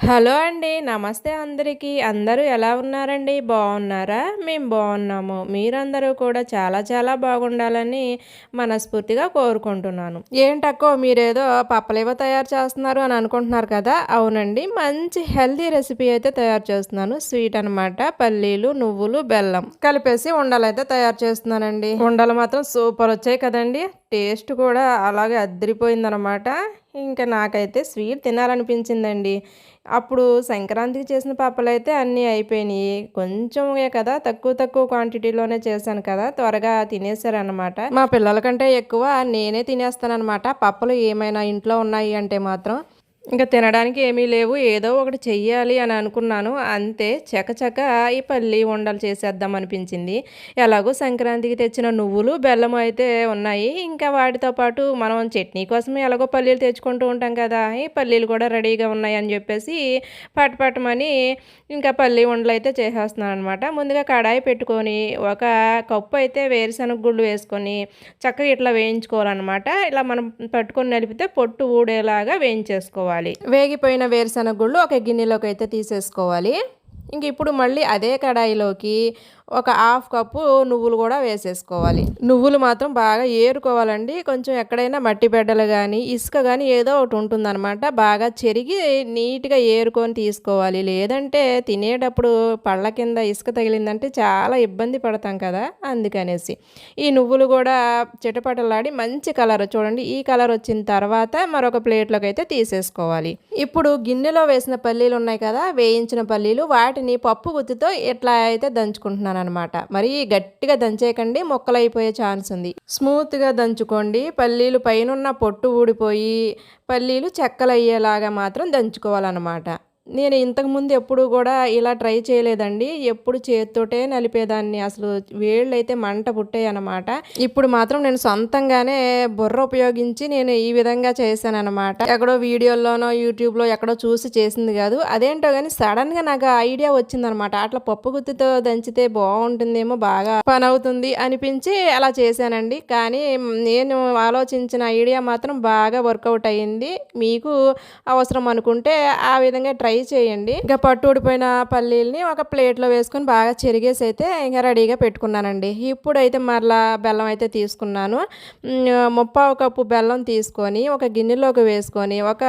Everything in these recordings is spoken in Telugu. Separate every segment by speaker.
Speaker 1: హలో అండి నమస్తే అందరికీ. అందరూ ఎలా ఉన్నారండి? బాగున్నారా? మేము బాగున్నాము. మీరందరూ కూడా చాలా చాలా బాగుండాలని మనస్ఫూర్తిగా కోరుకుంటున్నాను. ఏంటక్కో మీరేదో పప్పలేవో తయారు చేస్తున్నారు అని అనుకుంటున్నారు కదా? అవునండి మంచి హెల్తీ రెసిపీ అయితే తయారు చేస్తున్నాను. స్వీట్ అనమాట పల్లీలు నువ్వులు బెల్లం కలిపేసి ఉండలైతే తయారు చేస్తున్నానండి. ఉండలు మాత్రం సూపర్ వచ్చాయి కదండి. టేస్ట్ కూడా అలాగే అద్దరిపోయిందనమాట ఇంకా నాకైతే స్వీట్ తినాలనిపించిందండి. అప్పుడు సంక్రాంతికి చేసిన పప్పలు అయితే అన్నీ అయిపోయినాయి. కొంచెమే కదా తక్కువ తక్కువ క్వాంటిటీలోనే చేశాను కదా త్వరగా తినేసారనమాట మా పిల్లల కంటే ఎక్కువ నేనే తినేస్తానమాట పప్పలు ఏమైనా ఇంట్లో ఉన్నాయి అంటే మాత్రం ఇంకా తినడానికి ఏమీ లేవు ఏదో ఒకటి చెయ్యాలి అని అనుకున్నాను. అంతే చకచక ఈ పల్లి ఉండలు చేసేద్దాం అనిపించింది. ఎలాగో సంక్రాంతికి తెచ్చిన నువ్వులు బెల్లం అయితే ఉన్నాయి. ఇంకా వాటితో పాటు మనం చట్నీ కోసం ఎలాగో పల్లీలు తెచ్చుకుంటూ ఉంటాం కదా ఈ పల్లీలు కూడా రెడీగా ఉన్నాయి అని చెప్పేసి పటపటమని ఇంకా పల్లి ఉండలు అయితే చేసేస్తున్నాను అనమాట ముందుగా కడాయి పెట్టుకొని ఒక కప్పు అయితే వేరుశనగ గుళ్ళు వేసుకొని చక్కగా ఇట్లా వేయించుకోవాలన్నమాట. ఇలా మనం పట్టుకొని నలిపితే పొట్టు ఊడేలాగా వేయించేసుకోవాలి. వేసుకోవాలి వేగిపోయిన వేరుశనగ గుళ్ళు ఒక గిన్నెలోకి అయితే తీసేసుకోవాలి. ఇంక ఇప్పుడు మళ్ళీ అదే కడాయిలోకి ఒక హాఫ్ కప్పు నువ్వులు కూడా వేసేసుకోవాలి. నువ్వులు మాత్రం బాగా ఏరుకోవాలండి. కొంచెం ఎక్కడైనా మట్టి బిడ్డలు కానీ ఇసుక కానీ ఏదో ఒకటి ఉంటుందన్నమాట. బాగా చెరిగి నీట్గా ఏరుకొని తీసుకోవాలి. లేదంటే తినేటప్పుడు పళ్ళ కింద ఇసుక తగిలిందంటే చాలా ఇబ్బంది పడతాం కదా అందుకనేసి. ఈ నువ్వులు కూడా చిటపటలాడి మంచి కలర్ చూడండి. ఈ కలర్ వచ్చిన తర్వాత మరొక ప్లేట్లోకి అయితే తీసేసుకోవాలి. ఇప్పుడు గిన్నెలో వేసిన పల్లీలు ఉన్నాయి కదా వేయించిన పల్లీలు వాటిని పప్పు గుత్తితో ఇట్లా అయితే దంచుకుంటున్నాను అనమాట. మరీ గట్టిగా దంచేయకండి మొక్కలు అయిపోయే ఛాన్స్ ఉంది. స్మూత్గా దంచుకోండి. పల్లీలు పైనున్న పొట్టు ఊడిపోయి పల్లీలు చెక్కలు అయ్యేలాగా మాత్రం దంచుకోవాలన్నమాట. నేను ఇంతకుముందు ఎప్పుడు కూడా ఇలా ట్రై చేయలేదండి. ఎప్పుడు చేతితోటే నలిపేదాన్ని. అసలు వేళ్ళు అయితే మంట పుట్టాయి అనమాట ఇప్పుడు మాత్రం నేను సొంతంగానే బుర్ర ఉపయోగించి నేను ఈ విధంగా చేశాను అనమాట ఎక్కడో వీడియోల్లోనో యూట్యూబ్లో ఎక్కడో చూసి చేసింది కాదు. అదేంటో కానీ సడన్గా నాకు ఐడియా వచ్చిందనమాట అట్లా పప్పు గుత్తితో దంచితే బాగుంటుందేమో బాగా పని అవుతుంది అనిపించి అలా చేశానండి. కానీ నేను ఆలోచించిన ఐడియా మాత్రం బాగా వర్కౌట్ అయ్యింది. మీకు అవసరం అనుకుంటే ఆ విధంగా ట్రై చేయండి. ఇంకా పట్టు ఊడిపోయిన పల్లీలని ఒక ప్లేట్లో వేసుకొని బాగా చెరిగేసి అయితే ఇంకా రెడీగా పెట్టుకున్నానండి. ఇప్పుడైతే మరలా బెల్లం అయితే తీసుకున్నాను. ముప్పావు కప్పు బెల్లం తీసుకొని ఒక గిన్నెలోకి వేసుకొని ఒక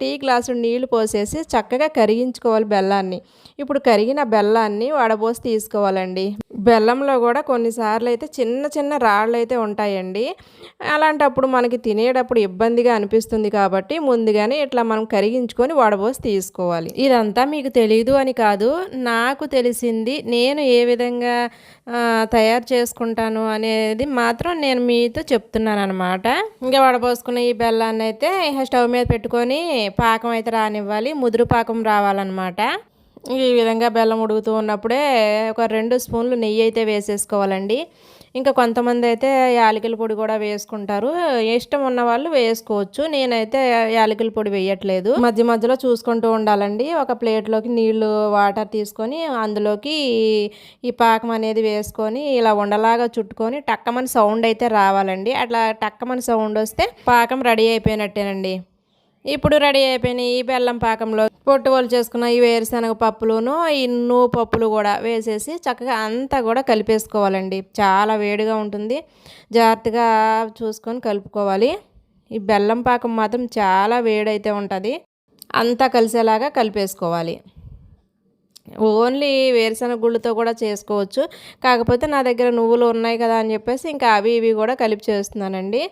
Speaker 1: టీ గ్లాసు నీళ్ళు పోసేసి చక్కగా కరిగించుకోవాలి బెల్లాన్ని. ఇప్పుడు కరిగిన బెల్లాన్ని వడబోసి తీసుకోవాలండి. బెల్లంలో కూడా కొన్నిసార్లు అయితే చిన్న చిన్న రాళ్ళు అయితే ఉంటాయండి. అలాంటప్పుడు మనకి తినేటప్పుడు ఇబ్బందిగా అనిపిస్తుంది కాబట్టి ముందుగానే ఇట్లా మనం కరిగించుకొని వడబోసి తీసుకోవాలి. ఇదంతా మీకు తెలియదు అని కాదు. నాకు తెలిసింది నేను ఏ విధంగా తయారు చేసుకుంటాను అనేది మాత్రం నేను మీతో చెప్తున్నాను అనమాట ఇంకా వడపోసుకున్న ఈ బెల్లాన్ని అయితే స్టవ్ మీద పెట్టుకొని పాకం అయితే రానివ్వాలి. ముదురు పాకం రావాలన్నమాట. ఈ విధంగా బెల్లం ఉడుకుతూ ఉన్నప్పుడే ఒక రెండు స్పూన్లు నెయ్యి అయితే వేసేసుకోవాలండి. ఇంకా కొంతమంది అయితే యాలకుల పొడి కూడా వేసుకుంటారు. ఇష్టం ఉన్న వాళ్ళు వేసుకోవచ్చు. నేనైతే యాలకుల పొడి వేయట్లేదు. మధ్య మధ్యలో చూసుకుంటూ ఉండాలండి. ఒక ప్లేట్లోకి నీళ్ళు వాటర్ తీసుకొని అందులోకి ఈ పాకం అనేది వేసుకొని ఇలా ఉండలాగా చుట్టుకొని టక్కమని సౌండ్ అయితే రావాలండి. అట్లా టక్కమని సౌండ్ వస్తే పాకం రెడీ అయిపోయినట్టేనండి. ఇప్పుడు రెడీ అయిపోయినాయి ఈ బెల్లం పాకంలో. పొట్టువలు చేసుకున్న ఈ వేరుశనగ పప్పులును ఈ నువ్వు పప్పులు కూడా వేసేసి చక్కగా అంతా కూడా కలిపేసుకోవాలండి. చాలా వేడిగా ఉంటుంది. జాగ్రత్తగా చూసుకొని కలుపుకోవాలి. ఈ బెల్లం పాకం మాత్రం చాలా వేడైతే ఉంటుంది. అంతా కలిసేలాగా కలిపేసుకోవాలి. ఓన్లీ వేరుశనగ గుళ్ళతో కూడా చేసుకోవచ్చు. కాకపోతే నా దగ్గర నువ్వులు ఉన్నాయి కదా అని చెప్పేసి ఇంకా అవి ఇవి కూడా కలిపి చేస్తున్నానండి.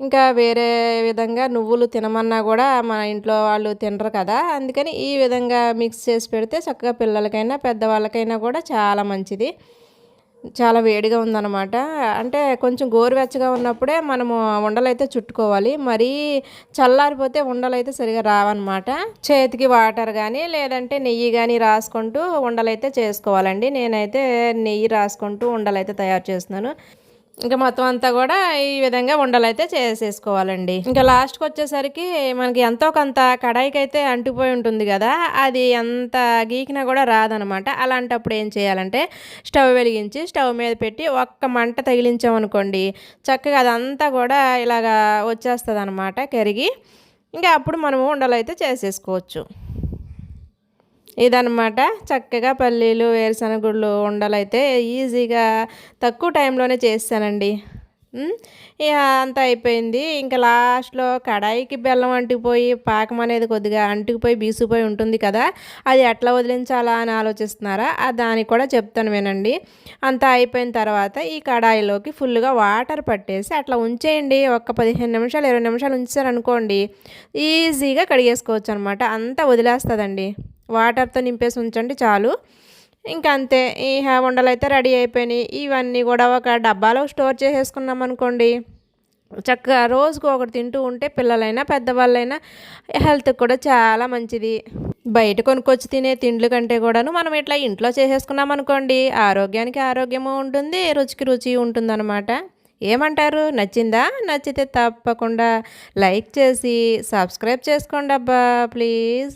Speaker 1: ఇంకా వేరే విధంగా నువ్వులు తినమన్నా కూడా మా ఇంట్లో వాళ్ళు తినరు కదా. అందుకని ఈ విధంగా మిక్స్ చేసి పెడితే చక్కగా పిల్లలకైనా పెద్దవాళ్ళకైనా కూడా చాలా మంచిది. చాలా వేడిగా ఉందన్నమాట. అంటే కొంచెం గోరువెచ్చగా ఉన్నప్పుడే మనము ఉండలైతే చుట్టుకోవాలి. మరీ చల్లారిపోతే ఉండలైతే సరిగా రావన్నమాట. చేతికి వాటర్ కానీ లేదంటే నెయ్యి కానీ రాసుకుంటూ ఉండలైతే చేసుకోవాలండి. నేనైతే నెయ్యి రాసుకుంటూ ఉండలైతే తయారు చేస్తున్నాను. ఇంకా మొత్తం అంతా కూడా ఈ విధంగా ఉండలు అయితే చేసేసుకోవాలండి. ఇంకా లాస్ట్కి వచ్చేసరికి మనకి ఎంతో కొంత కడాయికి అయితే అంటిపోయి ఉంటుంది కదా అది ఎంత గీకినా కూడా రాదనమాట. అలాంటప్పుడు ఏం చేయాలంటే స్టవ్ వెలిగించి స్టవ్ మీద పెట్టి ఒక్క మంట తగిలించామనుకోండి చక్కగా అదంతా కూడా ఇలాగా వచ్చేస్తుంది అనమాట కరిగి. ఇంకా అప్పుడు మనము ఉండలు అయితే చేసేసుకోవచ్చు. ఇదనమాట చక్కగా పల్లీలు వేరుశనగుళ్ళు ఉండలైతే ఈజీగా తక్కువ టైంలోనే చేస్తానండి. ఇక అంతా అయిపోయింది. ఇంకా లాస్ట్లో కడాయికి బెల్లం అంటికిపోయి పాకం అనేది కొద్దిగా అంటికిపోయి బీసుకుపోయి ఉంటుంది కదా అది ఎట్లా వదిలించాలా అని ఆలోచిస్తున్నారా? దానికి కూడా చెప్తాను వినండి. అంతా అయిపోయిన తర్వాత ఈ కడాయిలోకి ఫుల్గా వాటర్ పట్టేసి అట్లా ఉంచేయండి. ఒక పదిహేను నిమిషాలు ఇరవై నిమిషాలు ఉంచారనుకోండి ఈజీగా కడిగేసుకోవచ్చు అనమాట అంతా వదిలేస్తుందండి. వాటర్తో నింపేసి ఉంచండి చాలు. ఇంకా అంతే ఈ ఉండలు అయితే రెడీ అయిపోయినాయి. ఇవన్నీ కూడా ఒక డబ్బాలో స్టోర్ చేసేసుకున్నాం అనుకోండి. చక్కగా రోజుకు ఒకటి తింటూ ఉంటే పిల్లలైనా పెద్దవాళ్ళైనా హెల్త్కి కూడా చాలా మంచిది. బయట కొనుక్కొచ్చి తినే తిండ్లు కంటే కూడాను మనం ఇట్లా ఇంట్లో చేసేసుకున్నాం అనుకోండి ఆరోగ్యానికి ఆరోగ్యము ఉంటుంది రుచికి రుచి ఉంటుందన్నమాట. ఏమంటారు? నచ్చిందా? నచ్చితే తప్పకుండా లైక్ చేసి సబ్స్క్రైబ్ చేసుకోండి అబ్బా ప్లీజ్.